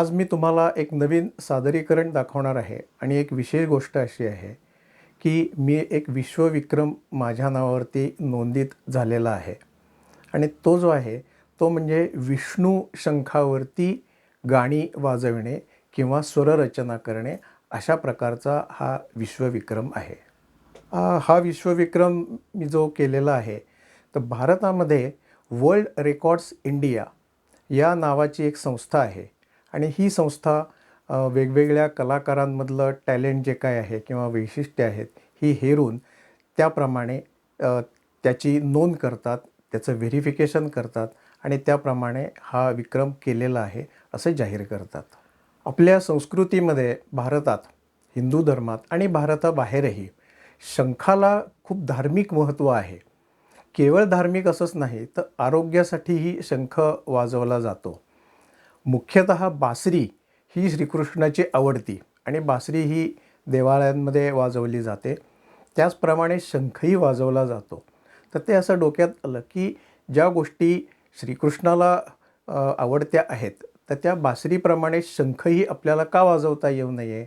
आज मी तुम्हाला एक नवीन सादरीकरण दाखवणार आहे आणि एक विशेष गोष्ट अशी आहे की मी एक विश्वविक्रम माझ्या नावावरती नोंदित झालेला आहे. आणि तो जो आहे तो म्हणजे विष्णू शंखावरती गाणी वाजविणे किंवा स्वररचना करणे अशा प्रकारचा हा विश्वविक्रम आहे. हा विश्वविक्रम मी जो केलेला आहे तर भारतामध्ये वर्ल्ड रेकॉर्ड्स इंडिया या नावाची एक संस्था आहे. आणि ही संस्था वेगवेगळ्या कलाकारांमधलं टॅलेंट जे काय आहे किंवा वैशिष्ट्ये आहेत ही हेरून त्याप्रमाणे त्याची नोंद करतात त्याचं व्हेरिफिकेशन करतात आणि त्याप्रमाणे हा विक्रम केलेला आहे असे जाहीर करतात. आपल्या संस्कृतीमध्ये भारतात हिंदू धर्मात आणि भारताबाहेरही शंखाला खूप धार्मिक महत्त्व आहे. केवळ धार्मिक असंच नाही तर आरोग्यासाठीही शंख वाजवला जातो. मुख्यतः बासरी ही श्रीकृष्णाची आवडती आणि बासरी ही देवालयांमध्ये वाजवली जाते. त्याचप्रमाणे शंखही वाजवला जातो. तर ते असं डोक्यात आलं की ज्या गोष्टी श्रीकृष्णाला आवडत्या आहेत तर त्या बासरीप्रमाणे शंखही आपल्याला का वाजवता येऊ नये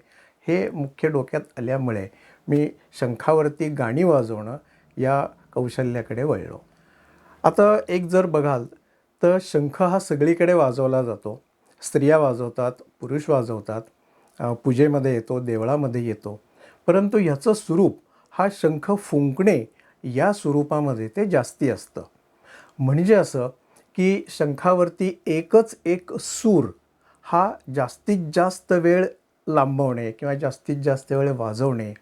हे मुख्य डोक्यात आल्यामुळे मी शंखावरती गाणी वाजवणं या कौशल्याकडे वळलो. आता एक जर बघाल तर शंख हा सगळीकडे वाजवला जातो. स्त्रिया वाजवतात पुरुष वाजवतात. पूजेमध्ये येतो देवळामध्ये येतो. परंतु ह्याचं स्वरूप हा शंख फुंकणे या स्वरूपामध्ये ते जास्ती असतं. म्हणजे असं की शंखावरती एकच एक सूर हा जास्तीत जास्त वेळ लांबवणे किंवा जास्तीत जास्त वेळ वाजवणे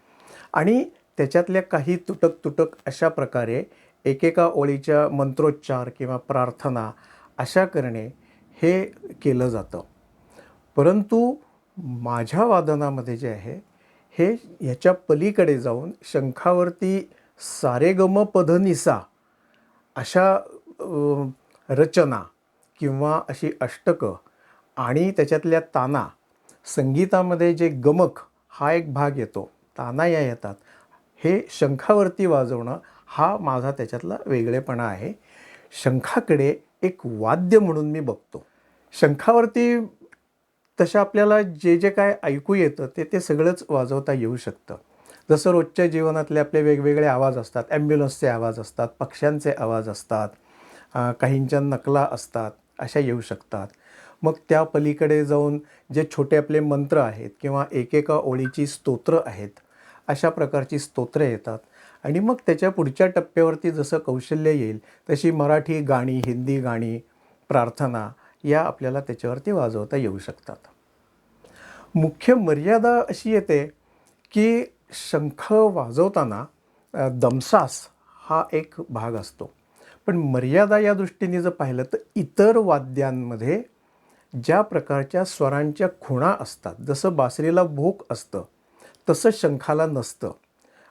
आणि त्याच्यातल्या काही तुटक तुटक अशा प्रकारे एकेका ओळीच्या मंत्रोच्चार किंवा प्रार्थना अशा करणे हे केलं जातं. परंतु माझ्या वादनामध्ये जे आहे हे ह्याच्या पलीकडे जाऊन शंखावरती सारेगम पधनिसा अशा रचना किंवा अशी अष्टकं आणि त्याच्यातल्या ताना संगीतामध्ये जे गमक हा एक भाग येतो ताना या येतात हे शंखावरती वाजवणं हा माझा त्याच्यातला वेगळेपणा आहे. शंखाकडे एक वाद्य म्हणून मी बघतो. शंखावरती तशा आपल्याला जे जे काय ऐकू येतं ते ते सगळंच वाजवता येऊ शकतं. जसं रोजच्या जीवनातले आपले वेगवेगळे आवाज असतात ॲम्ब्युलन्सचे आवाज असतात पक्ष्यांचे आवाज असतात काहींच्या नकला असतात अशा येऊ शकतात. मग त्या पलीकडे जाऊन जे छोटे आपले मंत्र आहेत किंवा एकेका ओळीची स्तोत्र आहेत अशा प्रकारची स्तोत्रं येतात. आणि मग त्याच्या पुढच्या टप्प्यावरती जसं कौशल्य येईल तशी मराठी गाणी हिंदी गाणी प्रार्थना या आपल्याला त्याच्यावरती वाजवता येऊ शकतात. मुख्य मर्यादा अशी येते की शंख वाजवताना दमसास हा एक भाग असतो. पण मर्यादा या दृष्टीने जर पाहिलं तर इतर वाद्यांमध्ये ज्या प्रकारच्या स्वरांच्या खुणा असतात जसं बासरीला भोक असतं तसं शंखाला नसतं.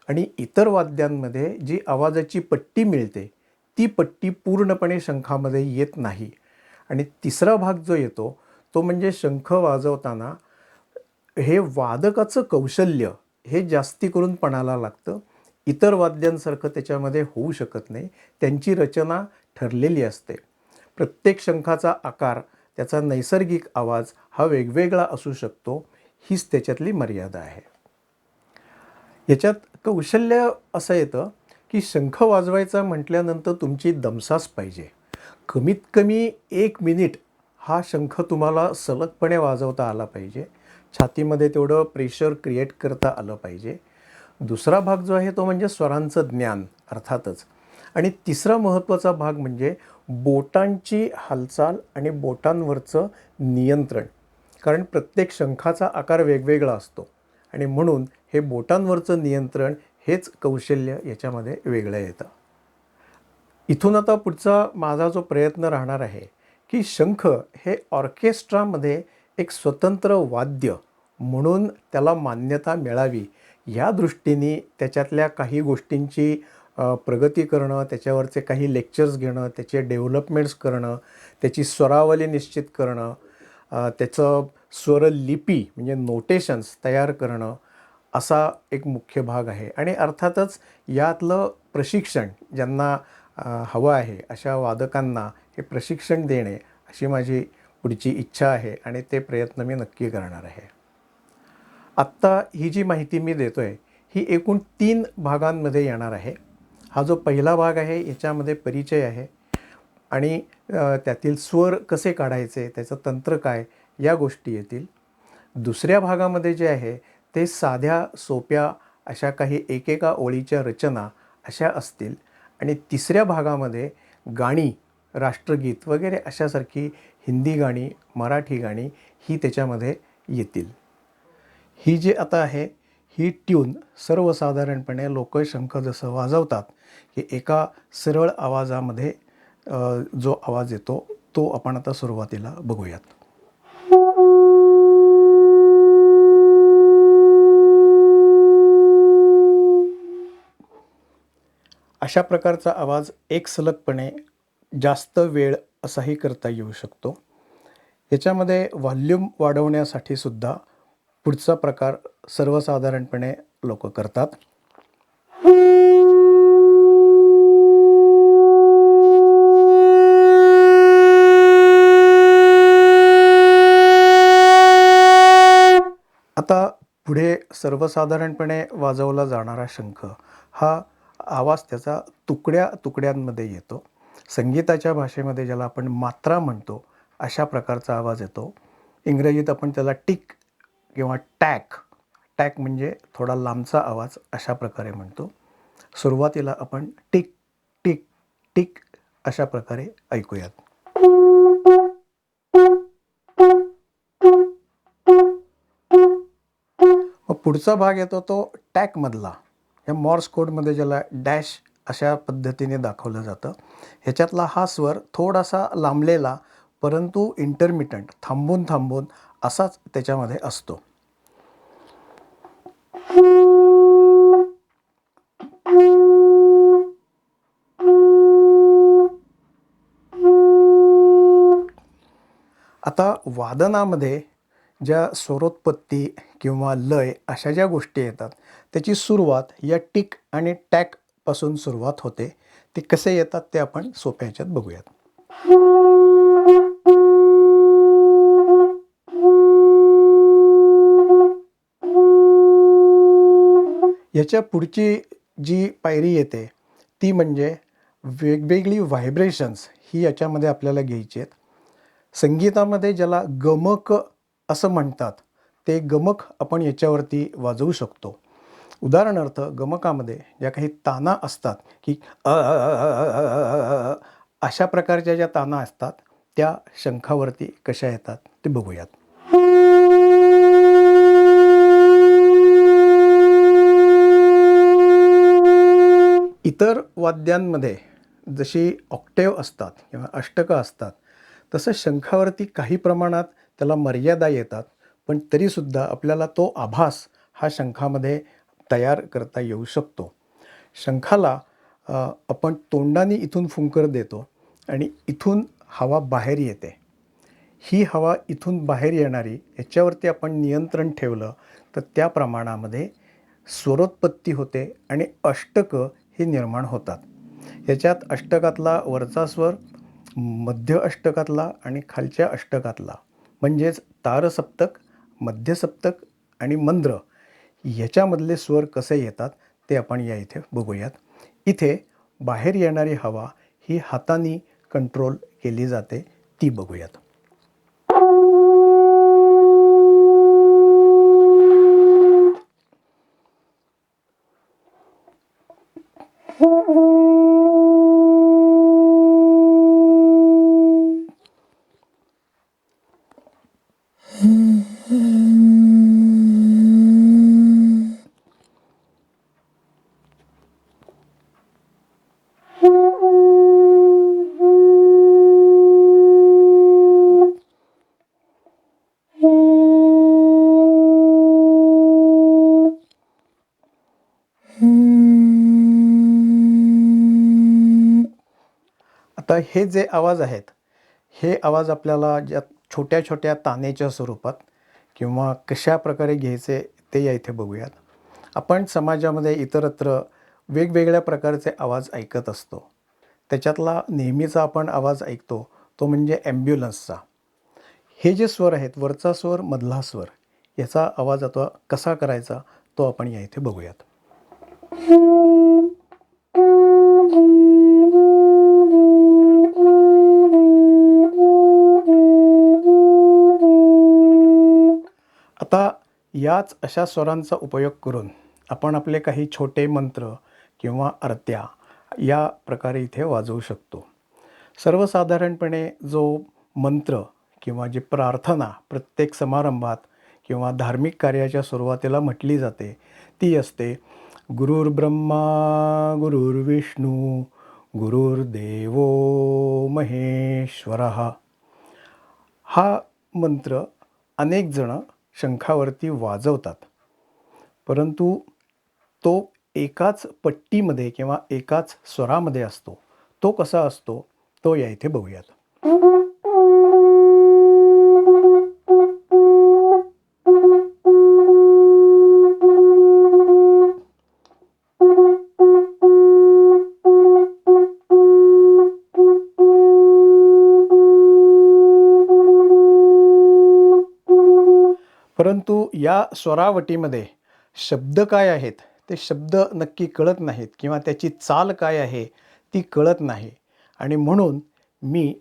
आणि इतर वाद्यांमध्ये जी आवाजाची पट्टी मिळते ती पट्टी पूर्णपणे शंखामध्ये येत नाही. आणि तिसरा भाग जो येतो तो म्हणजे शंख वाजवताना हे वादकाचं कौशल्य हे जास्ती करून पणाला लागतं. इतर वाद्यांसारखं त्याच्यामध्ये होऊ शकत नाही. त्यांची रचना ठरलेली असते. प्रत्येक शंखाचा आकार त्याचा नैसर्गिक आवाज हा वेगवेगळा असू शकतो हीच त्याच्यातली मर्यादा आहे. याच्यात कौशल्य असं येतं की शंख वाजवायचा म्हटल्यानंतर तुमची दमसास पाहिजे. कमीत कमी एक मिनिट हा शंख तुम्हाला सलगपणे वाजवता आला पाहिजे. छातीमध्ये तेवढं प्रेशर क्रिएट करता आलं पाहिजे. दुसरा भाग जो आहे तो म्हणजे स्वरांचं ज्ञान अर्थातच. आणि तिसरा महत्त्वाचा भाग म्हणजे बोटांची हालचाल आणि बोटांवरचं नियंत्रण. कारण प्रत्येक शंखाचा आकार वेगवेगळा असतो. आणि म्हणून हे बोटांवरचं नियंत्रण हेच कौशल्य याच्यामध्ये वेगळं येतं. इथून आता पुढचा माझा जो प्रयत्न राहणार आहे की शंख हे ऑर्केस्ट्रामध्ये एक स्वतंत्र वाद्य म्हणून त्याला मान्यता मिळावी या दृष्टीने त्याच्यातल्या काही गोष्टींची प्रगती करणं त्याच्यावरचे काही लेक्चर्स घेणं त्याचे डेव्हलपमेंट्स करणं त्याची स्वरावली निश्चित करणं त्याचं स्वरलिपी म्हणजे नोटेशन्स तयार करणं असा एक मुख्य भाग आहे. आणि अर्थातच यातलं प्रशिक्षण ज्यांना हवं आहे अशा वादकांना हे प्रशिक्षण देणे अशी माझी पुढची इच्छा आहे आणि ते प्रयत्न मी नक्की करणार आहे. आत्ता ही जी माहिती मी देतो आहे ही एकूण तीन भागांमध्ये येणार आहे. हा जो पहिला भाग आहे याच्यामध्ये परिचय आहे. आणि त्यातील स्वर कसे काढायचे त्याचं तंत्र काय या गोष्टी येतील. दुसऱ्या भागामध्ये जे आहे ते साध्या सोप्या अशा काही एकेका ओळीच्या रचना अशा असतील. आणि तिसऱ्या भागामध्ये गाणी राष्ट्रगीत वगैरे अशासारखी हिंदी गाणी मराठी गाणी ही त्याच्यामध्ये येतील. ही जी आता आहे ही ट्यून सर्वसाधारणपणे लोक शंख जसं वाजवतात की एका सरळ आवाजामध्ये जो आवाज येतो तो आपण आता सुरुवातीला बघूयात. अशा प्रकारचा आवाज एक सलगपणे जास्त वेळ असाही करता येऊ शकतो. याच्यामध्ये व्हॉल्यूम वाढवण्यासाठी सुद्धा पुढचा प्रकार सर्वसाधारणपणे लोक करतात. आता पुढे सर्वसाधारणपणे वाजवला जाणारा शंख हा आवाज त्याचा तुकड्या तुकड्यांमध्ये येतो. संगीताच्या भाषेमध्ये ज्याला आपण मात्रा म्हणतो अशा प्रकारचा आवाज येतो. इंग्रजीत आपण त्याला टिक किंवा टॅक टॅक म्हणजे थोडा लांबचा आवाज अशा प्रकारे म्हणतो. सुरुवातीला आपण टिक टिक टिक अशा प्रकारे ऐकूयात. पुढचा भाग येतो तो टॅकमधला या मॉर्स कोडमध्ये ज्याला डॅश अशा पद्धतीने दाखवलं जातं ह्याच्यातला हा स्वर थोडासा लांबलेला परंतु इंटरमिटंट थांबून थांबून असाच त्याच्यामध्ये असतो. आता वादनामध्ये ज्या स्वरोत्पत्ती किंवा लय अशा ज्या गोष्टी येतात त्याची सुरुवात या टिक आणि टॅकपासून सुरुवात होते. ते कसे येतात ते आपण सोप्या ह्याच्यात बघूयात. याच्या पुढची जी पायरी येते ती म्हणजे वेगवेगळी व्हायब्रेशन्स ही याच्यामध्ये आपल्याला घ्यायची आहेत. संगीतामध्ये ज्याला गमक असं म्हणतात. ते गमक आपण याच्यावरती वाजवू शकतो. उदाहरणार्थ गमकामध्ये ज्या काही ताना असतात की अशा प्रकारच्या ज्या ताना असतात त्या शंखावरती कशा येतात ते बघूयात. इतर वाद्यांमध्ये जशी ऑक्टेव असतात किंवा अष्टकं असतात तसं शंखावरती काही प्रमाणात त्याला मर्यादा येतात पण तरीसुद्धा आपल्याला तो आभास हा शंखामध्ये तयार करता येऊ शकतो. शंखाला आपण तोंडाने इथून फुंकर देतो आणि इथून हवा बाहेर येते. ही हवा इथून बाहेर येणारी याच्यावरती आपण नियंत्रण ठेवलं तर त्या प्रमाणामध्ये स्वरोत्पत्ती होते आणि अष्टकं हे निर्माण होतात. याच्यात अष्टकातला वरचा स्वर मध्य अष्टकातला आणि खालच्या अष्टकातला. म्हणजेच तारसप्तक मध्यसप्तक आणि मंद्र ह्याच्यामधले स्वर कसे येतात ते आपण या इथे बघूयात. इथे बाहेर येणारी हवा ही हाताने कंट्रोल केली जाते ती बघूयात. आता हे जे आवाज आहेत हे आवाज आपल्याला ज्या छोट्या छोट्या तानेच्या स्वरूपात किंवा कशा प्रकारे घ्यायचे ते या इथे बघूयात. आपण समाजामध्ये इतरत्र वेगवेगळ्या प्रकारचे आवाज ऐकत असतो. त्याच्यातला नेहमीचा आपण आवाज ऐकतो तो म्हणजे ॲम्ब्युलन्सचा. हे जे स्वर आहेत वरचा स्वर मधला स्वर याचा आवाज आता कसा करायचा तो आपण या इथे बघूयात. याच अशा स्वरांचा उपयोग करून आपण आपले काही छोटे मंत्र किंवा आरत्या या प्रकारे इथे वाजवू शकतो. सर्वसाधारणपणे जो मंत्र किंवा जी प्रार्थना प्रत्येक समारंभात किंवा धार्मिक कार्याच्या सुरुवातीला म्हटली जाते ती असते गुरुर्ब्रह्मा गुरुर्विष्णू गुरुर्देवो महेश्वर. हा मंत्र अनेकजणं शंखावरती वाजवतात. परंतु तो एकाच पट्टीमध्ये किंवा एकाच स्वरामध्ये असतो. तो कसा असतो? तो या इथे बघूयात. या स्वरावटीमध्ये शब्द काय आहेत ते शब्द नक्की कळत नाहीत किंवा त्याची चाल काय आहे ती कळत नाही. आणि म्हणून मी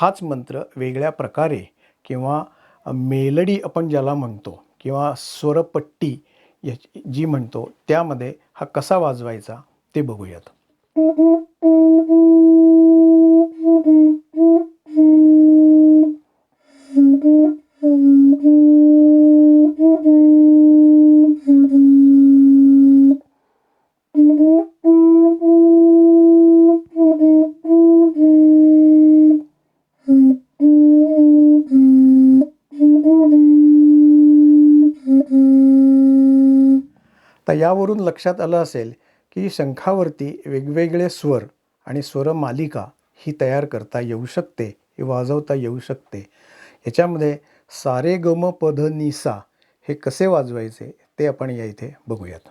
हाच मंत्र वेगळ्या प्रकारे किंवा मेलडी आपण ज्याला म्हणतो किंवा स्वरपट्टी याची जी म्हणतो त्यामध्ये हा कसा वाजवायचा ते बघूयात. तर यावरून लक्षात आलं असेल की शंखावरती वेगवेगळे स्वर आणि स्वरमालिका ही तयार करता येऊ शकते ही वाजवता येऊ शकते. याच्यामध्ये सारे गम पध निसा हे कसे वाजवायचे ते आपण या इथे बघूयात.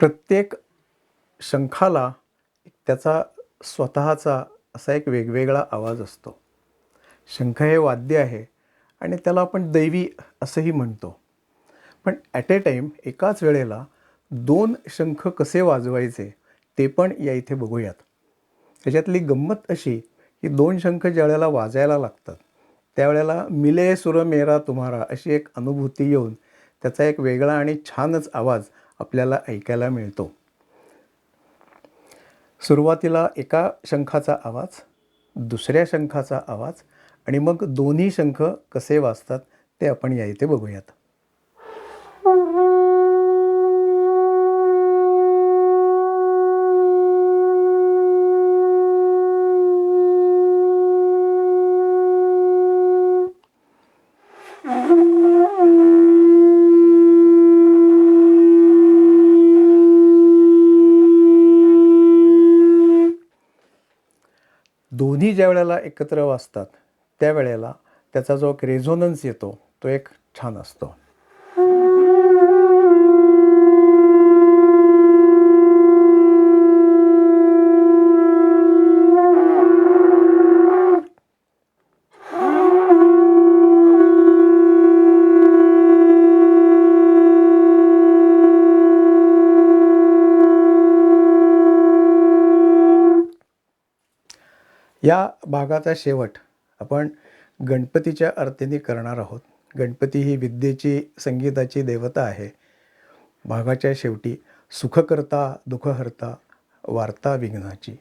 प्रत्येक शंखाला त्याचा स्वतःचा असा एक वेगवेगळा आवाज असतो. शंख हे वाद्य आहे आणि त्याला आपण दैवी असंही म्हणतो. पण ॲट ए टाईम एकाच वेळेला दोन शंख कसे वाजवायचे ते पण या इथे बघूयात. त्याच्यातली गंमत अशी की दोन शंख ज्या वेळेला वाजायला लागतात त्यावेळेला मिले सुर मेरा तुम्हारा अशी एक अनुभूती येऊन त्याचा एक वेगळा आणि छानच आवाज आपल्याला ऐकायला मिळतो. सुरुवातीला एका शंखाचा आवाज दुसऱ्या शंखाचा आवाज आणि मग दोन्ही शंख कसे वाजतात ते आपण या इथे बघूयात. दोन्ही ज्या वेळेला एकत्र वाचतात त्यावेळेला त्याचा जो एक रेझोनन्स येतो तो एक छान असतो. या भागाचा शेवट आपण गणपतीच्या अर्थीने करणार आहोत. गणपती ही विद्येची संगीताची देवता आहे. भागाच्या शेवटी सुखकर्ता दुःखहर्ता वार्ता विघ्नाची.